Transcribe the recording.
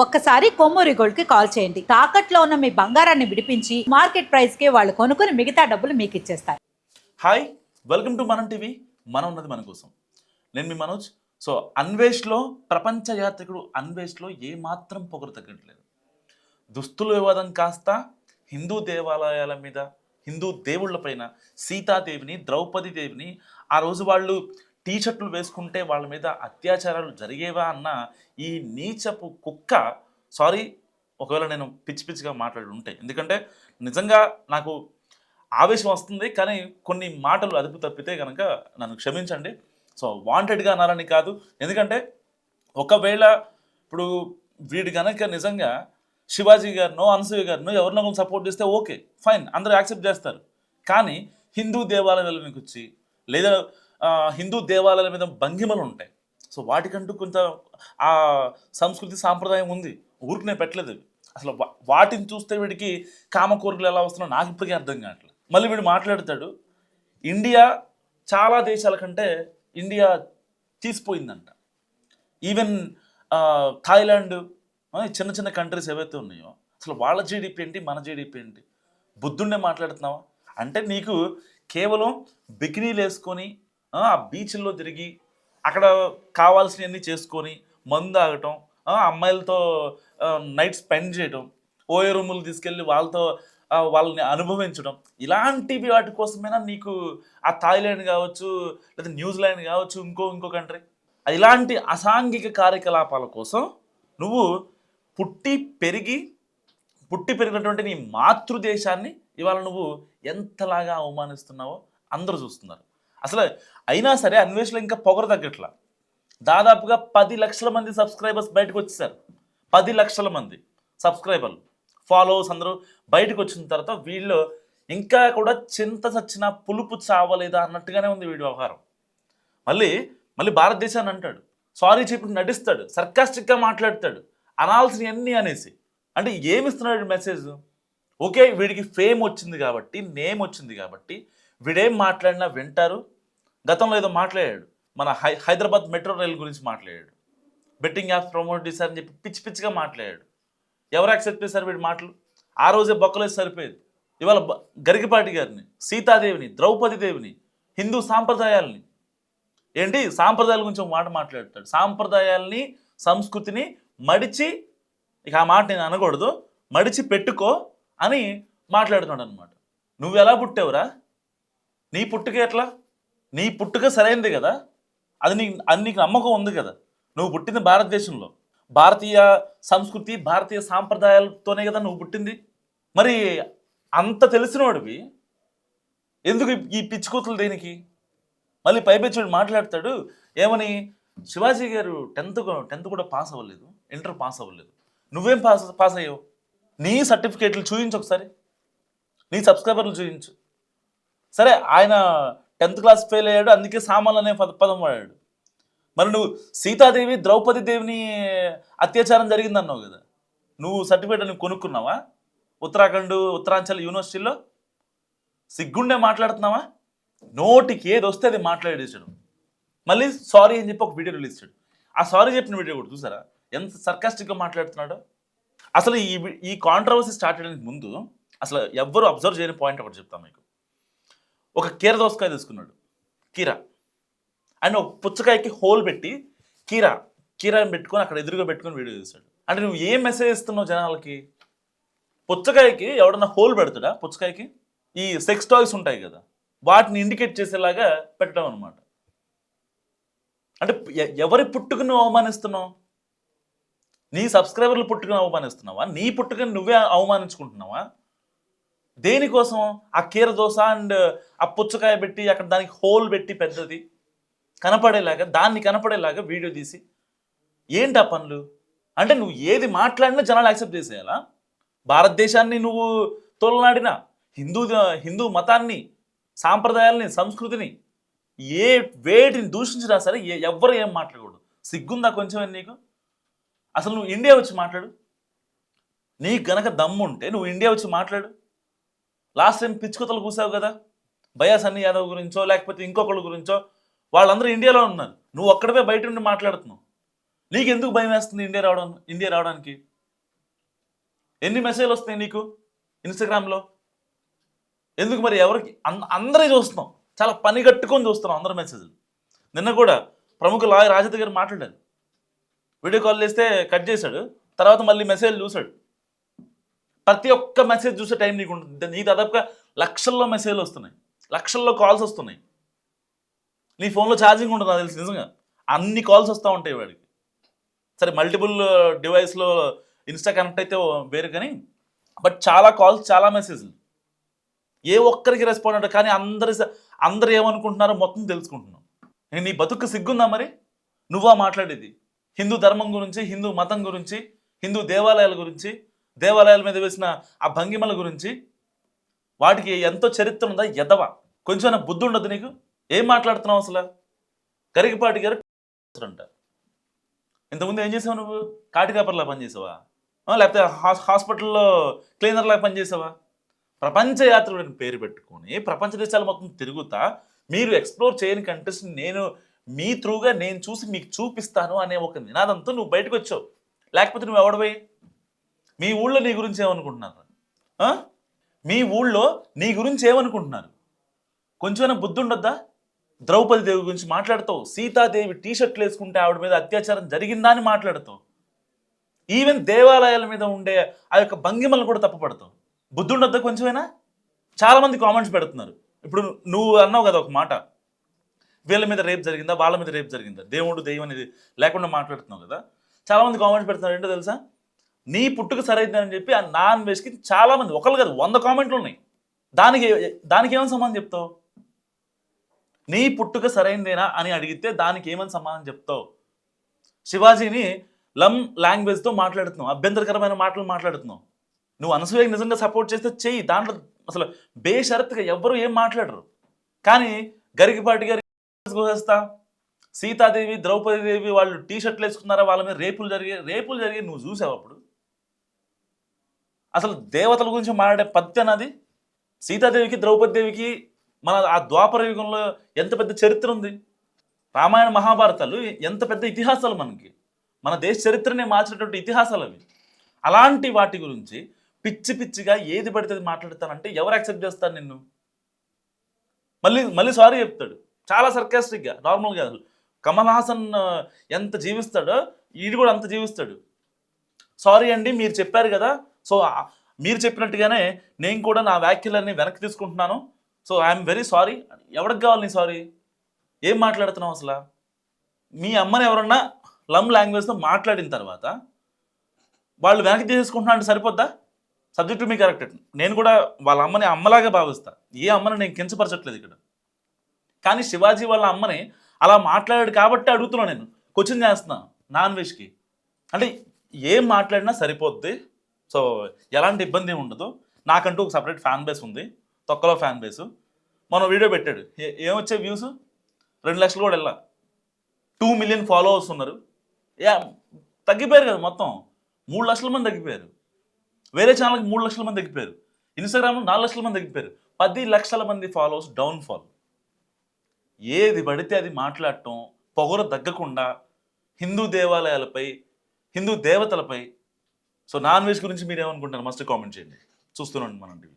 ఒక్కసారి కొమ్మూరి గోల్డ్కి కాల్ చేయండి. తాకట్లో ఉన్న మీ బంగారాన్ని విడిపించి మార్కెట్ ప్రైస్కి వాళ్ళు కొనుక్కుని మిగతా డబ్బులు మీకు ఇచ్చేస్తారు. Hi welcome to Manam TV. మనం ఉన్నది మన కోసం. నేను మీ మనోజ్. సో అన్వేష్లో ప్రపంచ యాత్రికుడు అన్వేష్లో ఏమాత్రం పొగరు తగ్గట్లేదు. దుస్తుల వివాదం కాస్త హిందూ దేవాలయాల మీద హిందూ దేవుళ్ళపైన సీతాదేవిని ద్రౌపది దేవిని ఆ రోజు వాళ్ళు టీ షర్ట్లు వేసుకుంటే వాళ్ళ మీద అత్యాచారాలు జరిగేవా అన్న ఈ నీచపు కుక్క సారీ ఒకవేళ నేను పిచ్చి పిచ్చిగా మాట్లాడి ఉంటే ఎందుకంటే నిజంగా నాకు ఆవేశం వస్తుంది కానీ కొన్ని మాటలు అదుపు తప్పితే కనుక నన్ను క్షమించండి. సో వాంటెడ్గా అనాలని కాదు. ఎందుకంటే ఒకవేళ ఇప్పుడు వీడు కనుక నిజంగా శివాజీ గారినో అనసూయ గారినో ఎవరినో కొంచెం సపోర్ట్ చేస్తే ఓకే ఫైన్ అందరూ యాక్సెప్ట్ చేస్తారు. కానీ హిందూ దేవాలయాల మీకు వచ్చి లేదా హిందూ దేవాలయాల మీద భంగిమలు ఉంటాయి. సో వాటికంటూ కొంత ఆ సంస్కృతి సాంప్రదాయం ఉంది. ఊరికి నేను పెట్టలేదు. అసలు వాటిని చూస్తే వీడికి కామకోరికలు ఎలా వస్తున్నాయో నాకు ఇప్పటికీ అర్థం కావట్లేదు. మళ్ళీ వీడు మాట్లాడతాడు ఇండియా చాలా దేశాల కంటే ఇండియా తీసిపోయిందంట. ఈవెన్ థాయిలాండ్ చిన్న చిన్న కంట్రీస్ ఏవైతే ఉన్నాయో అసలు వాళ్ళ జీడిపి ఏంటి మన జీడిపి ఏంటి? బుద్ధుండే మాట్లాడుతున్నావా? అంటే నీకు కేవలం బికినీలు వేసుకొని ఆ బీచ్ల్లో తిరిగి అక్కడ కావాల్సినవన్నీ చేసుకొని మందు తాగటం అమ్మాయిలతో నైట్ స్పెండ్ చేయటం ఓయే రూములు తీసుకెళ్ళి వాళ్ళతో వాళ్ళని అనుభవించడం ఇలాంటివి వాటి కోసమైనా నీకు ఆ థాయిలాండ్ కావచ్చు లేదా న్యూజిలాండ్ కావచ్చు ఇంకో ఇంకో కంట్రీ? ఇలాంటి అసాంఘిక కార్యకలాపాల కోసం నువ్వు పుట్టి పెరిగి పుట్టి పెరిగినటువంటి నీ మాతృదేశాన్ని ఇవాళ నువ్వు ఎంతలాగా అవమానిస్తున్నావో అందరూ చూస్తున్నారు. అసలు అయినా సరే అన్వేషణలో ఇంకా పొగరు తగ్గట్లా. దాదాపుగా పది లక్షల మంది సబ్స్క్రైబర్స్ బయటకు వచ్చేసారు. పది లక్షల మంది సబ్స్క్రైబర్లు ఫాలోవర్స్ అందరూ బయటకు వచ్చిన తర్వాత వీళ్ళు ఇంకా కూడా చింత చచ్చిన పులుపు చావలేదా అన్నట్టుగానే ఉంది వీడి వ్యవహారం. మళ్ళీ మళ్ళీ భారతదేశాన్ని అంటాడు. సారీ చెప్పి నటిస్తాడు సర్కాస్టిక్గా మాట్లాడతాడు అనాల్సినవన్నీ అనేసి. అంటే ఏమిస్తున్నాడు మెసేజ్? ఓకే వీడికి ఫేమ్ వచ్చింది కాబట్టి నేమ్ వచ్చింది కాబట్టి వీడేం మాట్లాడినా వింటారు. గతంలో ఏదో మాట్లాడాడు. మన హై హైదరాబాద్ మెట్రో రైల్ గురించి మాట్లాడాడు. బెట్టింగ్ యాప్స్ ప్రమోట్ చేశారని చెప్పి పిచ్చి పిచ్చిగా మాట్లాడాడు. ఎవరు యాక్సెప్ట్ చేశారు వీడి మాటలు? ఆ రోజే బొక్కలేసి సరిపోయేది. ఇవాళ బ- గరికపాటి గారిని సీతాదేవిని ద్రౌపది దేవిని హిందూ సాంప్రదాయాల్ని. ఏంటి? సాంప్రదాయాల గురించి ఒక మాట మాట్లాడతాడు. సాంప్రదాయాల్ని సంస్కృతిని మడిచి ఇక ఆ మాట నేను అనకూడదు మడిచి పెట్టుకో అని మాట్లాడుతున్నాడు అనమాట నువ్వు ఎలా పుట్టావురా? నీ పుట్టుక ఎట్లా? నీ పుట్టుక సరైనది కదా? అది నీ అది నీకు నమ్మకం ఉంది కదా? నువ్వు పుట్టింది భారతదేశంలో. భారతీయ సంస్కృతి భారతీయ సాంప్రదాయాలతోనే కదా నువ్వు పుట్టింది? మరి అంత తెలిసినవాడివి ఎందుకు ఈ- ఈ దేనికి? మళ్ళీ పైపెచ్చుడు మాట్లాడతాడు ఏమని? శివాజీ గారు టెన్త్ టెన్త్ కూడా పాస్ అవ్వలేదు ఇంటర్ పాస్ అవ్వలేదు. నువ్వేం పాస్ పాస్ అయ్యావు? నీ సర్టిఫికేట్లు చూపించు ఒకసారి. నీ సబ్స్క్రైబర్లు చూపించు సరే ఆయన టెన్త్ క్లాస్ ఫెయిల్ అయ్యాడు అందుకే సామాన్లు అనే పద పదం వాడాడు. మరి నువ్వు సీతాదేవి ద్రౌపది దేవిని అత్యాచారం జరిగిందన్నావు కదా. నువ్వు సర్టిఫికేట్ నువ్వు కొనుక్కున్నావా? ఉత్తరాఖండ్ ఉత్తరాంచల్ యూనివర్సిటీలో? సిగ్గుండే మాట్లాడుతున్నావా? నోటికి ఏది వస్తే అది మాట్లాడేసాడు మళ్ళీ సారీ అని చెప్పి ఒక వీడియో రిలీజ్ చేశాడు. ఆ సారీ చెప్పిన వీడియో కూడా చూసారా? ఎంత సర్కాస్టిక్గా మాట్లాడుతున్నాడో. అసలు ఈ ఈ కాంట్రవర్సీ స్టార్ట్ చేయడానికి ముందు అసలు ఎవ్వరు అబ్జర్వ్ చేయని పాయింట్ ఒకటి చెప్తాను మీకు. ఒక కీర దోసకాయ తీసుకున్నాడు. కీర. అండ్ ఒక పుచ్చకాయకి హోల్ పెట్టి కీర కీరాని పెట్టుకొని అక్కడ ఎదురుగా పెట్టుకొని వీడియో చేశాడు అంటే నువ్వు ఏం మెసేజ్ ఇస్తున్నావు జనాలకి? పుచ్చకాయకి ఎవడన్నా హోల్ పెడతాడా? పుచ్చకాయకి? ఈ సెక్స్ టాయ్స్ ఉంటాయి కదా వాటిని ఇండికేట్ చేసేలాగా పెట్టడం అనమాట అంటే ఎవరి ఎవరి పుట్టుకను అవమానిస్తున్నావు? నీ సబ్స్క్రైబర్లు పుట్టుకను అవమానిస్తున్నావా? నీ పుట్టుకను నువ్వే అవమానించుకుంటున్నావా? దేనికోసం? ఆ కీర దోశ అండ్ ఆ పుచ్చకాయ పెట్టి అక్కడ దానికి హోల్ పెట్టి పెద్దది. కనపడేలాగా దాన్ని కనపడేలాగా వీడియో తీసి ఏంటి ఆ పనులు? అంటే నువ్వు ఏది మాట్లాడినా జనాలు యాక్సెప్ట్ చేసేయాలా? భారతదేశాన్ని నువ్వు తోలనాడినా? హిందూ హిందూ మతాన్ని సాంప్రదాయాల్ని సంస్కృతిని ఏ వేటిని దూషించినా సరే ఏ ఎవ్వరు ఏం మాట్లాడకూడదు. సిగ్గుందా కొంచెం నీకు? అసలు నువ్వు ఇండియా వచ్చి మాట్లాడు. నీకు గనక దమ్ము ఉంటే నువ్వు ఇండియా వచ్చి మాట్లాడు. లాస్ట్ టైం పిచ్చుకతలు కూసావు కదా? భయా సన్నీ యాదవ్ గురించో లేకపోతే ఇంకొకళ్ళ గురించో వాళ్ళందరూ ఇండియాలో ఉన్నారు. నువ్వు ఒక్కడవే బయట నుండి మాట్లాడుతున్నావు. నీకు ఎందుకు భయం వేస్తుంది ఇండియా రావడం ఇండియా రావడానికి? ఎన్ని మెసేజ్లు వస్తాయి నీకు ఇన్స్టాగ్రామ్లో? ఎందుకు మరి ఎవరికి? అన్ అందరూ చూస్తున్నాం. చాలా పని కట్టుకొని చూస్తున్నాం అందరి మెసేజ్లు. నిన్న కూడా ప్రముఖ లాయర్ రాజేంద్ర గారు మాట్లాడారు. వీడియో కాల్ చేస్తే కట్ చేశాడు. తర్వాత మళ్ళీ మెసేజ్ చూశాడు. ప్రతి ఒక్క మెసేజ్ చూసే టైం నీకు ఉంటుంది నీకు దాదాపుగా లక్షల్లో మెసేజ్లు వస్తున్నాయి. లక్షల్లో కాల్స్ వస్తున్నాయి. నీ ఫోన్లో ఛార్జింగ్ ఉంటుంది నాకు తెలిసి నిజంగా. అన్ని కాల్స్ వస్తూ ఉంటాయి వాడికి. సరే మల్టిపుల్ డివైస్లో ఇన్స్టా కనెక్ట్ అయితే వేరు కానీ బట్ చాలా కాల్స్ చాలా మెసేజ్లు. ఏ ఒక్కరికి రెస్పాండ్ అంటే కానీ అందరి అందరు ఏమనుకుంటున్నారో మొత్తం తెలుసుకుంటున్నాం. నేను నీ బతుకు సిగ్గుందా మరి? నువ్వా మాట్లాడేది? హిందూ ధర్మం గురించి హిందూ మతం గురించి హిందూ దేవాలయాల గురించి దేవాలయాల మీద వేసిన ఆ భంగిమల గురించి వాటికి ఎంతో చరిత్ర ఉందా? ఎదవ. కొంచెం బుద్ధి ఉండదు నీకు? ఏం మాట్లాడుతున్నావు అసలు? కరిగిపాటి గారు అంట. ఇంతకుముందు ఏం చేసావు నువ్వు? కాటికాపర్లా పనిచేసావా లేకపోతే హాస్ హాస్పిటల్లో క్లీనర్లా పనిచేసావా ప్రపంచ యాత్రలను పేరు పెట్టుకొని ప్రపంచ దేశాలు మొత్తం తిరుగుతా మీరు ఎక్స్ప్లోర్ చేయని కంట్రీస్ నేను మీ త్రూగా నేను చూసి మీకు చూపిస్తాను అనే ఒక నినాదంతో నువ్వు బయటకు వచ్చావు. లేకపోతే నువ్వు ఎవడపోయి మీ ఊళ్ళో నీ గురించి ఏమనుకుంటున్నారు? మీ ఊళ్ళో నీ గురించి ఏమనుకుంటున్నారు? కొంచెమైనా బుద్ధి ఉండొద్దా? ద్రౌపది దేవి గురించి మాట్లాడతావు. సీతాదేవి టీ షర్ట్లు వేసుకుంటే ఆవిడ మీద అత్యాచారం జరిగిందా అని మాట్లాడతావు. ఈవెన్ దేవాలయాల మీద ఉండే ఆ యొక్క భంగిమలు కూడా తప్పుపడతావు. బుద్ధి ఉండొద్దా కొంచెమైనా? చాలామంది కామెంట్స్ పెడుతున్నారు. ఇప్పుడు నువ్వు అన్నావు కదా ఒక మాట. వీళ్ళ మీద రేపు జరిగిందా? వాళ్ళ మీద రేపు జరిగిందా? దేవుడు దెయ్యం అనేది లేకుండా మాట్లాడుతున్నావు కదా. చాలామంది కామెంట్స్ పెడుతున్నారు. ఏంటో తెలుసా? నీ పుట్టుక సరైందని చెప్పి ఆ నాన్ వెజ్కి చాలామంది ఒకరు ఒకళ్ళు కాదు వంద కామెంట్లు ఉన్నాయి. దానికి దానికి ఏమని సమాధానం చెప్తావు? నీ పుట్టుక సరైందేనా అని అడిగితే దానికి ఏమని సమాధానం చెప్తావు? శివాజీని లమ్ లాంగ్వేజ్తో మాట్లాడుతున్నావు అభ్యంతరకరమైన మాటలు మాట్లాడుతున్నావు. నువ్వు అనసూయకి నిజంగా సపోర్ట్ చేస్తే చెయ్యి దాంట్లో అసలు బేషరత్గా ఎవ్వరు ఏం మాట్లాడరు. కానీ గరికిపాటి గారి గుహస్తా సీతాదేవి ద్రౌపది దేవి వాళ్ళు టీ షర్ట్లు వేసుకున్నారా వాళ్ళ మీద రేపులు జరిగే రేపులు జరిగే నువ్వు చూసావు అప్పుడు? అసలు దేవతల గురించి మాట్లాడే పద్ధతి అన్నది సీతాదేవికి ద్రౌపది దేవికి మన ఆ ద్వాపర యుగంలో ఎంత పెద్ద చరిత్ర ఉంది? రామాయణ మహాభారతాలు ఎంత పెద్ద ఇతిహాసాలు మనకి? మన దేశ చరిత్రనే మార్చినటువంటి ఇతిహాసాలు అవి. అలాంటి వాటి గురించి పిచ్చి పిచ్చిగా ఏది పడితే అది మాట్లాడతానంటే ఎవరు యాక్సెప్ట్ చేస్తారు నిన్ను? మళ్ళీ మళ్ళీ సారీ చెప్తాడు. చాలా సర్కాస్టిక్గా నార్మల్గా కమల్ హాసన్ ఎంత జీవిస్తాడో ఈడు కూడా అంత జీవిస్తాడు. సారీ అండి మీరు చెప్పారు కదా. సో మీరు చెప్పినట్టుగానే నేను కూడా నా వ్యాఖ్యలన్నీ వెనక్కి తీసుకుంటున్నాను. సో ఐఎమ్ వెరీ సారీ ఎవరికి కావాలి నీ సారీ? ఏం మాట్లాడుతున్నావు అసలు? మీ అమ్మని ఎవరన్నా లమ్ లాంగ్వేజ్తో మాట్లాడిన తర్వాత వాళ్ళు వెనక్కి తీసుకుంటున్నా అంటే సరిపోద్దా? సబ్జెక్టు మీ కరెక్ట్ నేను కూడా వాళ్ళ అమ్మని అమ్మలాగా భావిస్తా. ఏ అమ్మని నేను కించపరచట్లేదు ఇక్కడ. కానీ శివాజీ వాళ్ళ అమ్మని అలా మాట్లాడాడు కాబట్టి అడుగుతున్నాను నేను. క్వశ్చన్ చేస్తున్నా. నాన్ వెజ్కి అంటే ఏం మాట్లాడినా సరిపోద్ది. సో ఎలాంటి ఇబ్బంది ఉండదు. నాకంటూ ఒక సపరేట్ ఫ్యాన్ బేస్ ఉంది. తొక్కలో ఫ్యాన్ బేస్ మనం వీడియో పెట్టాడు. ఏ- ఏమొచ్చే వ్యూస్ రెండు లక్షలు కూడా వెళ్ళా. టూ మిలియన్ ఫాలోవర్స్ ఉన్నారు. యా తగ్గిపోయారు కదా మొత్తం. మూడు లక్షల మంది తగ్గిపోయారు. వేరే ఛానల్కి మూడు లక్షల మంది తగ్గిపోయారు. ఇన్స్టాగ్రామ్లో నాలుగు లక్షల మంది తగ్గిపోయారు. పది లక్షల మంది ఫాలోవర్స్ డౌన్ఫాల్ ఏది పడితే అది మాట్లాడటం పొగరు తగ్గకుండా హిందూ దేవాలయాలపై హిందూ దేవతలపై సో నాన్ వెజ్ గురించి మీరు ఏమనుకుంటారు మస్ట్ కామెంట్ చేయండి. చూస్తున్నాం మనం టీవీ.